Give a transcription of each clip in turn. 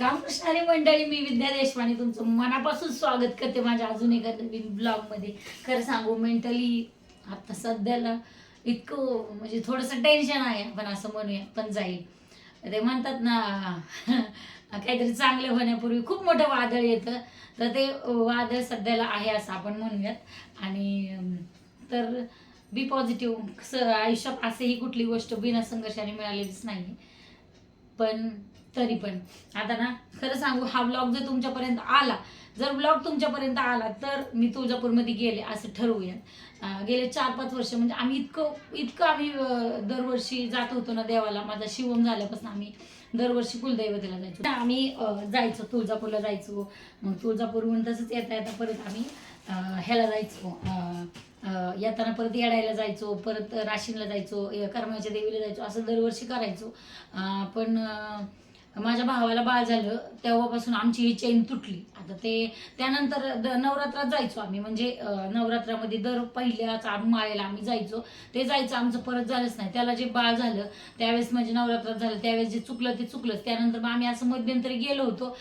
रामकृष्णारी मंडळी मी विद्या देशपांडे तुमचं मनापासून स्वागत करते माझ्या अजून एका नवीन ब्लॉगमध्ये खरं सांगू मेंटली आता सध्याला इतकं म्हणजे थोडंसं टेन्शन आहे आपण असं म्हणूया पण जाईल. ते म्हणतात ना काहीतरी चांगलं होण्यापूर्वी खूप मोठं वादळ येतं. तर ते वादळ सध्याला आहे असं आपण म्हणूयात. आणि तर बी पॉझिटिव्ह आयुष्यात असेही कुठली गोष्ट बिना संघर्षाने मिळालेलीच नाही पण तरी पण. आता ना खरं सांगू हा ब्लॉग जर तुमच्यापर्यंत आला जर ब्लॉग तुमच्यापर्यंत आला तर मी तुळजापूरमध्ये गेले असं ठरवूया. गेले चार पाच वर्ष म्हणजे आम्ही इतकं इतकं आम्ही दरवर्षी जात होतो ना देवाला. माझा शिवम झाल्यापासून आम्ही दरवर्षी कुलदैवतेला जायचो. आम्ही जायचो तुळजापूरला जायचो. मग तुळजापूरहून तसंच येता येता परत आम्ही ह्याला जायचो. येताना परत येडायला जायचो परत राशीनला जायचो अं, करमाच्या देवीला जायचो असं दरवर्षी करायचो. पण माझ्या भावाला बाळ झालं तेव्हापासून आमची ही चेन तुटली. आता ते त्यानंतर द नवरात्रात जायचो आम्ही. म्हणजे नवरात्रामध्ये दर पहिल्याच आम- माळेला आम्ही जायचो. ते जायचं आमचं परत झालंच नाही. त्याला जे बाळ झालं त्यावेळेस म्हणजे नवरात्रात झालं त्यावेळेस जे चुकलं ते चुकलंच. त्यानंतर मग आम्ही असं मध्यंतरी गेलो होतो.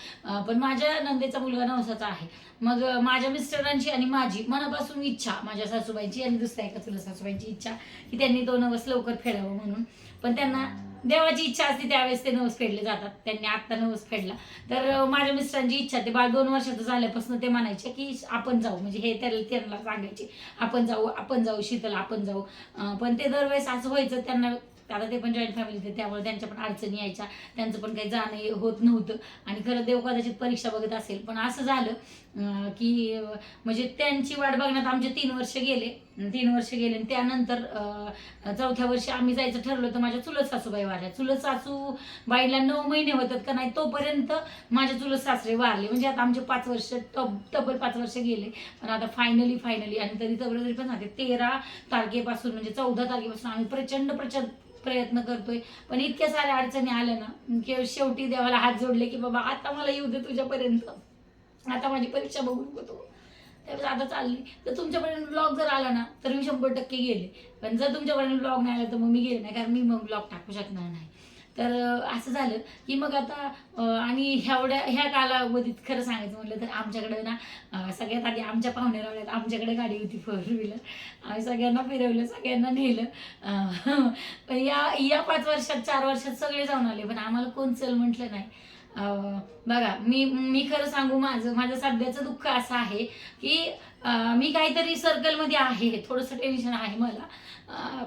पण माझ्या नंदेचा मुलगा नवसाचा आहे. मग माझ्या मिस्टरांची आणि माझी मनापासून इच्छा माझ्या सासूबाईंची आणि दुसऱ्या एका तुला सासूबाईंची इच्छा की त्यांनी दोन नवस लवकर फेडावं म्हणून. पण त्यांना देवाची इच्छा असते त्यावेळेस ते नवस फेडले जातात. त्यांनी आत्ता नवस फेडला. तर माझ्या मिस्टरांची इच्छा ते बाळ दोन वर्षाचं झाल्यापासून ते म्हणायचे की आपण जाऊ. म्हणजे हे त्याला त्यांना सांगायचे आपण जाऊ आपण जाऊ शीतल आपण जाऊ. पण ते दरवेळेस असं व्हायचं त्यांना आता ते पण जॉईंट फॅमिली होते त्यामुळे त्यांच्या पण अडचणी यायच्या. त्यांचं पण काही जाणं होत नव्हतं. आणि खरं देव कदाचित परीक्षा बघत असेल. पण असं झालं की म्हणजे त्यांची वाट बघण्यात आमचे तीन वर्ष गेले. तीन वर्ष गेले आणि त्यानंतर चौथ्या वर्षी आम्ही जायचं ठरलं तर माझ्या चुलत सासूबाई वारल्या चुलत सासू बाईला नऊ महिने होतात का नाही तोपर्यंत माझे चुलत सासरे वारले. म्हणजे आता आमचे पाच वर्ष टब तब्बल पाच वर्ष गेले. पण आता फायनली फायनली आणि तरी तब्बल तरी पण सांगते तेरा तारखेपासून म्हणजे चौदा तारखेपासून आम्ही प्रचंड प्रचंड प्रयत्न करतोय. पण इतक्या साऱ्या अडचणी आल्या ना की शेवटी देवाला हात जोडले की बाबा आता मला येऊ दे तुझ्यापर्यंत. आता माझी परीक्षा बघू नको तू त्यावेळेस आता चालली. तर तुमच्यापर्यंत ब्लॉग जर आला ना तर मी शंभर टक्के गेले. पण जर तुमच्यापर्यंत ब्लॉग नाही आला तर मग मी गेले नाही कारण मी मग ब्लॉग टाकू शकणार नाही. तर असं झालं की मग आता आणि ह्यावड्या ह्या कालावधीत खरं सांगायचं म्हटलं तर आमच्याकडे ना सगळ्यात आधी आमच्या पाहुणे रावल्यात आमच्याकडे गाडी होती फोर व्हीलर आम्ही सगळ्यांना फिरवलं सगळ्यांना नेलं. या या पाच वर्षात चार वर्षात सगळे जाऊन आले पण आम्हाला कोण चल म्हटलं नाही. बघा मी मी खरं सांगू माझं माझं सध्याचं दुःख असं आहे की मी काहीतरी सर्कलमध्ये आहे थोडंसं टेन्शन आहे मला.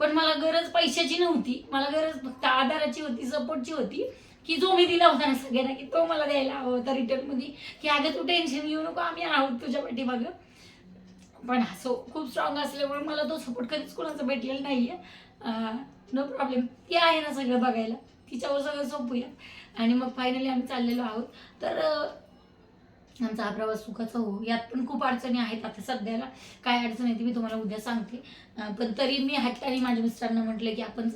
पण मला गरज पैशाची नव्हती. मला गरज फक्त आधाराची होती सपोर्टची होती की जो मी दिला होता ना सगळ्यांना की तो मला द्यायला हवा होता रिटर्नमध्ये की अगं तू टेन्शन घेऊ नको आम्ही आहोत तुझ्या पाठीमागं. पण असो खूप स्ट्रॉंग असल्यामुळे मला तो सपोर्ट कधीच कोणाचा भेटलेला आहे नो प्रॉब्लेम ती आहे ना सगळं बघायला. तिच्यावर सगळं सोपूया. आणि मग फायनली आम्ही चाललेलो आहोत. तर आमचा हा प्रवास सुखाचा हो. यात पण खूप अडचणी आहेत आता सध्याला. काय अडचण आहे ती मी तुम्हाला उद्या सांगते. पण तरी मी हटल्याने माझ्या मिस्टरांना म्हटलं की आपण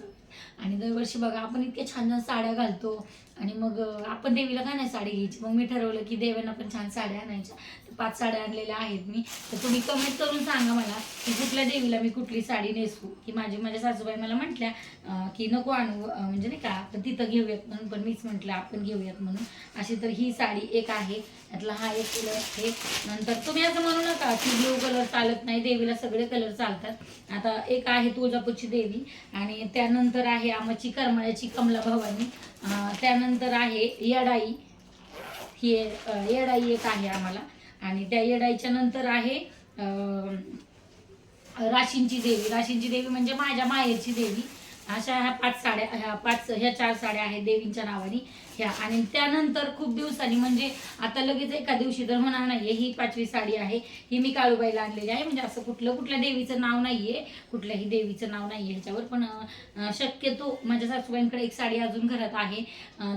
आणि दरवर्षी बघा आपण इतक्या छान छान साड्या घालतो. आणि मग आपण देवीला काय नाही साडी घ्यायची? मग मी ठरवलं की देवांना पण छान साड्या आणायच्या. पाच साड्या आणलेल्या आहेत मी. तर तुम्ही कमेंट करून सांगा मला की कुठल्या देवीला मी कुठली साडी नेसू? की माझी माझ्या सासूबाई मला म्हटल्या की नको आणू म्हणजे नाही का तर तिथं घेऊयात म्हणून पण मीच म्हटलं आपण घेऊयात म्हणून. अशी तर ही साडी एक आहे. त्यातला हा एक कलर आहे. नंतर तुम्ही असं म्हणू नका की ब्ल्यू कलर चालत नाही देवीला सगळे कलर चालतात. आता एक आहे तुळजापूरची देवी आणि त्यानंतर आहे आमची करमाळ्याची कमला भवानी. त्यानंतर आहे येडाई. ही येडाई एक आहे आम्हाला. आणि त्या येडाईच्या नंतर आहे अं, राशींची देवी. राशींची देवी म्हणजे माझ्या माहेरची देवी. अशा ह्या पाच साड्या ह्या पाच ह्या चार साड्या आहेत देवींच्या नावाने. ह्या आणि त्यानंतर खूप दिवसांनी म्हणजे आता लगेच एका दिवशी तर होणार नाहीये ही पाचवी साडी आहे ही मी काळूबाईला आणलेली आहे. म्हणजे असं कुठलं कुठल्या देवीचं नाव नाहीये कुठल्याही देवीचं नाव नाहीये ह्याच्यावर. पण शक्यतो माझ्या सासूबाईंकडे एक साडी अजून घरात आहे.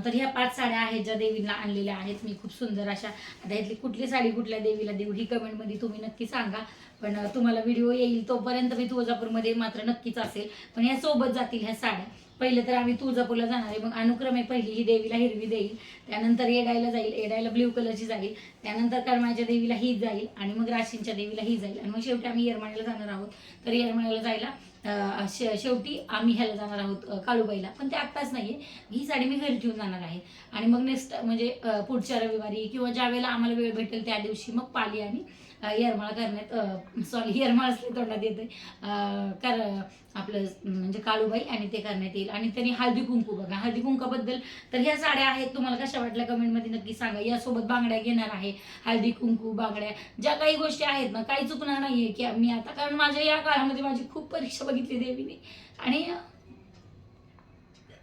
तर ह्या पाच साड्या आहेत ज्या देवीला आणलेल्या आहेत. मी खूप सुंदर अशा आता ह्यातली कुठली साडी कुठल्या देवीला देऊ ही कमेंटमध्ये तुम्ही नक्की सांगा. पण तुम्हाला व्हिडिओ येईल तोपर्यंत मी तुळजापूरमध्ये मात्र नक्कीच असेल. पण ह्या सोबत जातील ह्या साड्या. पहिले तर आम्ही तुळजापूरला जाणार आहे. मग अनुक्रमे पहिली ही देवीला हिरवी देईल. त्यानंतर येडायला जाईल. येडायला ब्ल्यू कलरची जाईल. त्यानंतर कर्माच्या देवीला ही जाईल आणि मग राशींच्या देवीला ही जाईल. आणि मग शेवटी आम्ही येरमाळ्याला जाणार आहोत. तर येरमाळ्याला जायला शे शेवटी आम्ही ह्याला जाणार आहोत काळूबाईला. पण ते आत्ताच नाही आहे ही साडी मी घरी ठेवून जाणार आहे. आणि मग नेक्स्ट म्हणजे पुढच्या रविवारी किंवा ज्या वेळेला आम्हाला वेळ भेटेल त्या दिवशी मग पाली आणि येरमाळा करण्यात सॉरी येरमाळ असले तोंडात येते कर आपलं म्हणजे काळूबाई आणि ते करण्यात येईल. आणि त्यांनी हळदी कुंकू बघा. हळदी कुंकाबद्दल तर ह्या साड्या आहेत. तुम्हाला कशा वाटल्या कमेंटमध्ये नक्की सांगा. यासोबत बांगड्या घेणार आहे. हळदी कुंकू बांगड्या ज्या काही गोष्टी आहेत ना काही चुकणार नाहीये की मी आता कारण माझ्या या काळामध्ये माझी खूप परीक्षा बघितली देवीने. आणि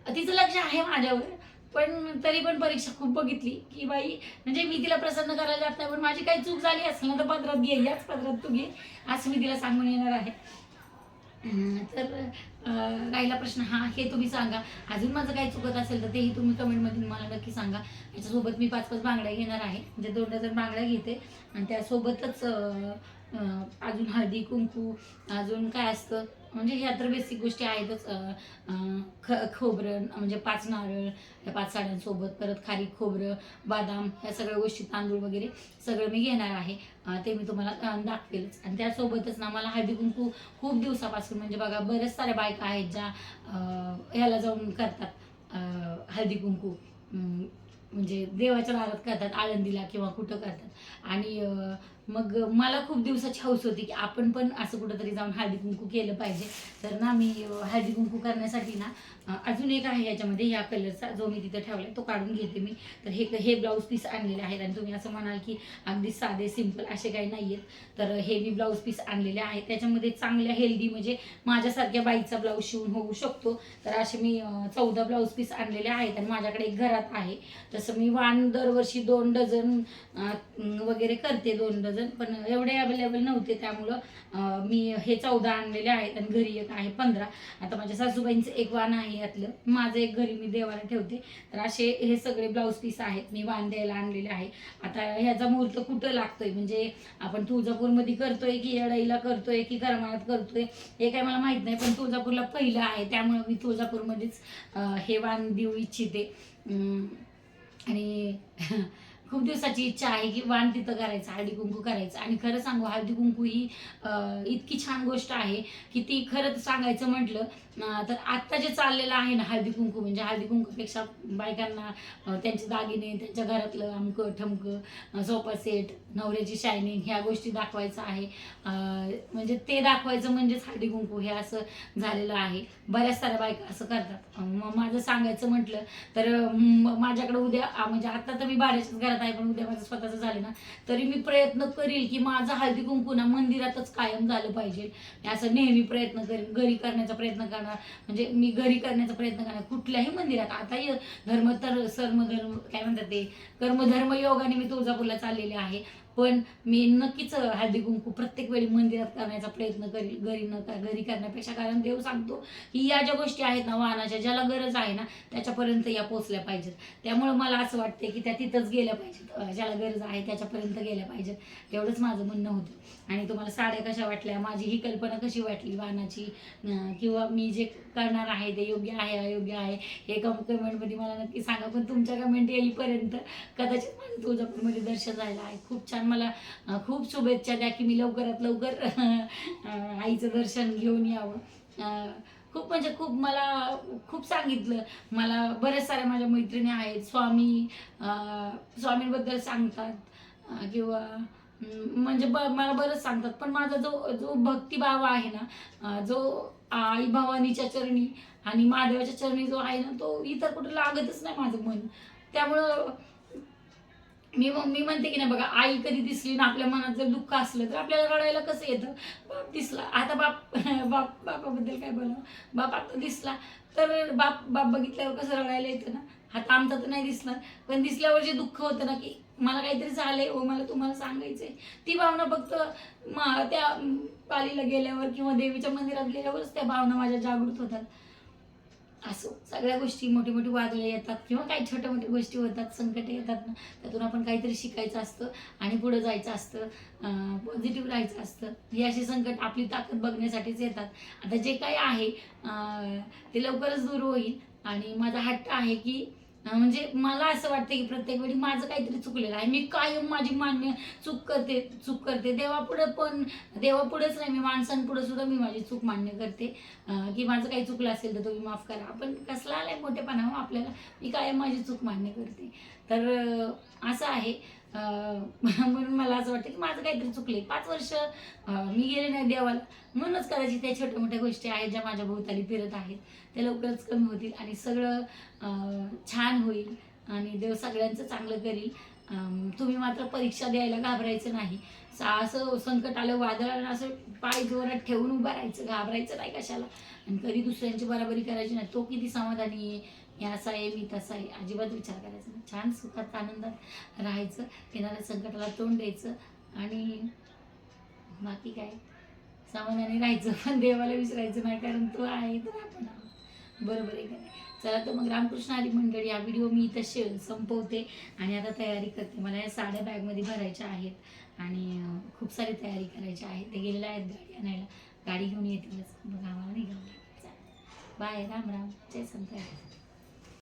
तिचं लक्ष आहे माझ्यावर. पण तरी पण परीक्षा खूप बघितली की बाई म्हणजे मी तिला प्रसन्न करायला जात नाही पण माझी काही चूक झाली असेल ना तर पदरात घे याच पदरात तू घे असं मी तिला सांगून येणार आहे. तर राहिला प्रश्न हा हे तुम्ही सांगा. अजून माझं काही चुकत असेल तर तेही तुम्ही कमेंटमधून मला नक्की सांगा. याच्यासोबत मी पाच पाच बांगड्या घेणार आहे. म्हणजे दोन डझन बांगड्या घेते. आणि त्यासोबतच अजून हळदी कुंकू अजून काय असतं? म्हणजे ह्या तर बेसिक गोष्टी आहेतच. ख खोबरं म्हणजे पाच नारळ ह्या पाच साड्यांसोबत परत खारी खोबरं बदाम ह्या सगळ्या गोष्टी तांदूळ वगैरे सगळं मी घेणार आहे. ते मी तुम्हाला दाखवेलच. आणि त्यासोबतच ना मला हळदी कुंकू खूप दिवसापासून म्हणजे बघा बऱ्याच साऱ्या बायका आहेत ज्या ह्याला जाऊन करतात हळदीकुंकू हळदी कुंकू. म्हणजे देवाच्या दारात करतात आळंदीला किंवा कुठं करतात. आणि मग मला खूप दिवसाची हौस होती की आपण पण असं कुठंतरी जाऊन हळदी कुंकू केलं पाहिजे. तर ना मी हळदी कुंकू करण्यासाठी ना अजून एक आहे याच्यामध्ये ह्या कलरचा जो मी तिथे ठेवला तो काढून घेते मी. तर हे हे ब्लाऊज पीस आणलेले आहेत आणि तुम्ही असं म्हणाल की अगदी साधे सिंपल असे काही नाही आहेत तर हे मी ब्लाऊज पीस आणलेले आहेत. त्याच्यामध्ये चांगल्या हेल्दी म्हणजे माझ्यासारख्या बाईचा ब्लाऊज शिवून होऊ शकतो. तर असे मी चौदा ब्लाऊज पीस आणलेले आहेत आणि माझ्याकडे एक घरात आहे. तसं मी वाण दरवर्षी दोन डझन वगैरे करते दोन डझन पण एवढे अवेलेबल नव्हते. त्यामुळं मी हे चौदा आणलेले आहेत आणि घरी एक आहे पंधरा. आता माझ्या सासूबाईंचं एक वाण आहे. यातलं माझं एक घरी मी देवाला ठेवते. तर असे हे सगळे ब्लाऊज पीस आहेत. मी वाण द्यायला आणलेले आहे. आता ह्याचा मुहूर्त कुठं लागतोय? म्हणजे आपण तुळजापूरमध्ये करतोय की येडाईला करतोय की करमाळ्यात करतोय? हे काय मला माहीत नाही. पण तुळजापूरला पहिलं आहे. त्यामुळे मी तुळजापूरमध्येच हे वाण देऊ इच्छिते. अं, आणि खूप दिवसाची इच्छा आहे की वाण तिथं करायचं हळदी कुंकू करायचं. आणि खरं सांगू हळदी कुंकू ही इतकी छान गोष्ट आहे की ती खरंच सांगायचं म्हटलं तर आत्ता जे चाललेलं आहे ना हळदी कुंकू म्हणजे हळदी कुंकूपेक्षा बायकांना त्यांचे दागिने त्यांच्या घरातलं अमकं ठमकं सोफा सेट नवऱ्याची शायनिंग ह्या गोष्टी दाखवायचं आहे. म्हणजे ते दाखवायचं म्हणजेच हळदी कुंकू हे असं झालेलं आहे. बऱ्याच साऱ्या बायका असं करतात. मग माझं सांगायचं म्हटलं तर माझ्याकडे उद्या म्हणजे आत्ता तर मी भाड्याच्याच घरात आहे पण उद्या माझं स्वतःचं झालं ना तरी मी प्रयत्न करील की माझं हळदी कुंकू ना मंदिरातच कायम झालं पाहिजे. असं नेहमी प्रयत्न करेन घरी करण्याचा प्रयत्न करणार म्हणजे मी घरी करण्याचा प्रयत्न करणार. कुठल्याही मंदिरात आता धर्म तर सर्म धर्म काय म्हणतात ते? कर्मधर्म योगाने मी तुळजापूरला चाललेले आहे. पण मी नक्कीच हळदी कुंकू प्रत्येक वेळी मंदिरात करण्याचा प्रयत्न करील घरी न घरी करण्यापेक्षा कारण देव सांगतो की या ज्या गोष्टी आहेत ना वाहनाच्या ज्याला गरज आहे ना त्याच्यापर्यंत या पोचल्या पाहिजेत. त्यामुळे मला असं वाटते की त्या तिथंच गेल्या पाहिजेत ज्याला गरज आहे त्याच्यापर्यंत गेल्या पाहिजेत. एवढंच माझं म्हणणं होतं. आणि तुम्हाला साड्या कशा वाटल्या माझी ही कल्पना कशी वाटली वाहनाची? किंवा मी जे करणार आहे ते योग्य आहे अयोग्य आहे हे कम कमेंटमध्ये मला नक्की सांगा. पण तुमच्या कमेंट येईपर्यंत कदाचित माझं तुळजापूरमध्ये दर्शन झालं आहे. खूप छान मला खूप शुभेच्छा द्या की मी लवकरात लवकर आईचं दर्शन घेऊन यावं. खूप म्हणजे खूप मला खूप सांगितलं. मला बऱ्याच साऱ्या माझ्या मैत्रिणी आहेत स्वामी स्वामींबद्दल सांगतात किंवा म्हणजे ब मला बरंच सांगतात. पण माझा जो जो भक्तिभाव आहे ना जो आई भवानीच्या चरणी आणि महादेवाच्या चरणी जो आहे ना तो इतर कुठं लागतच नाही माझं मन. त्यामुळं मी मग मी म्हणते की नाही बघा आई कधी दिसली ना आपल्या मनात जर दुःख असलं तर आपल्याला रडायला कसं येतं? बाप दिसला. आता बाप बाप बापाबद्दल काय बोलावं? बाप आता दिसला. तर बाप बाप बघितल्यावर कसं रडायला येतं ना? आता आमचा तर नाही दिसणार. पण दिसल्यावर जे दुःख होतं ना की मला काहीतरी झालंय व मला तुम्हाला सांगायचंय ती भावना फक्त त्या पालीला गेल्यावर किंवा देवीच्या मंदिरात गेल्यावरच त्या भावना माझ्या जागृत होतात. असो. सगळ्या गोष्टी मोठी मोठी वादळं येतात किंवा काही छोट्या मोठ्या गोष्टी होतात संकटे येतात ना त्यातून आपण काहीतरी शिकायचं असतं आणि पुढं जायचं असतं पॉझिटिव्ह राहायचं असतं. हे असे संकट आपली ताकद बघण्यासाठीच येतात. आता जे काही आहे ते लवकरच दूर होईल आणि माझा हट्ट आहे की म्हणजे मला असं वाटतं की प्रत्येक वेळी माझं काहीतरी चुकलेलं आहे. मी कायम माझी मान्य चूक करते चूक करते. देवापुढं पण देवापुढंच नाही मी माणसांपुढं सुद्धा मी माझी चूक मान्य करते. की माझं काही चुकलं असेल तर तुम्ही माफ करा. आपण कसला आलाय मोठेपणा हो आपल्याला. मी कायम माझी चूक मान्य करते. तर असं आहे. म्हणून मला असं वाटतं की माझं काहीतरी चुकले पाच वर्ष मी गेले नाही देवाला. म्हणूनच कदाचित त्या छोट्या मोठ्या गोष्टी आहेत ज्या माझ्या भोवताली फिरत आहेत त्या लवकरच कमी होतील आणि सगळं छान होईल आणि देव सगळ्यांचं चांगलं करील. तुम्ही मात्र परीक्षा द्यायला घाबरायचं नाही. असं संकट आलं वादळ असं पाय जोरात ठेवून उभं राहायचं घाबरायचं नाही कशाला. आणि कधी दुसऱ्यांची बराबरी करायची नाही तो किती समाधानी आहे. हे असा आहे मी तसा आहे अजिबात विचार करायचा नाही. छान सुखात आनंदात राहायचं येणाऱ्या संकटाला तोंड द्यायचं आणि बाकी काय? सामान्याने राहायचं पण देवाला विसरायचं नाही कारण तो आहे तर आपण आहोत. बरोबर आहे का चला तर मग रामकृष्ण हरी मंडळी या व्हिडिओ मी इथं शे संपवते आणि आता तयारी करते. मला या साड्या बॅगमध्ये भरायच्या आहेत आणि खूप सारी तयारी करायची आहे. ते गेलेल्या आहेत गाडी आणायला. गाडी घेऊन येतीलच मग आम्हाला निघावं बाय. राम राम. जय संत.